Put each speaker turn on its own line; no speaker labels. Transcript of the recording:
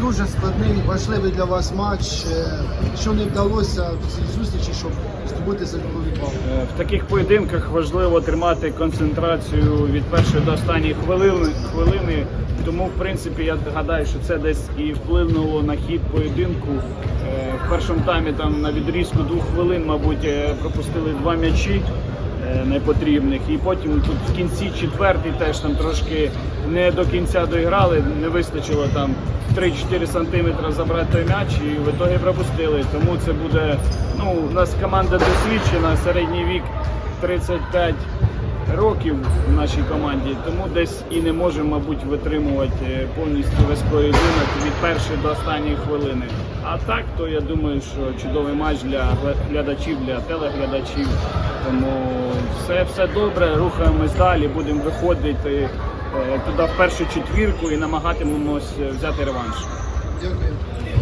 дуже складний, важливий для вас матч. Е, Що не вдалося в цій зустрічі, щоб здобути заліковий бал?
Е, В таких поєдинках важливо тримати концентрацію від першої до останньої хвилини. хвилини. Тому, в принципі, я гадаю, що це десь і вплинуло на хід поєдинку. Е, В першому таймі там на відрізку двох хвилин, мабуть, пропустили два м'ячі непотрібних. І потім тут в кінці четвертий теж там трошки не до кінця доіграли, не вистачило там 3-4 сантиметри забрати той м'яч і в ітогі пропустили. Тому це буде, ну, у нас команда досвідчена, середній вік 35 років в нашій команді, тому десь і не можемо, мабуть, витримувати е, повністю весь поєдинок від першої до останньої хвилини. А так, то я думаю, що чудовий матч для глядачів, для телеглядачів. Тому все, все добре, рухаємось далі, будемо виходити е, туди в першу четвірку і намагатимемось е, взяти реванш.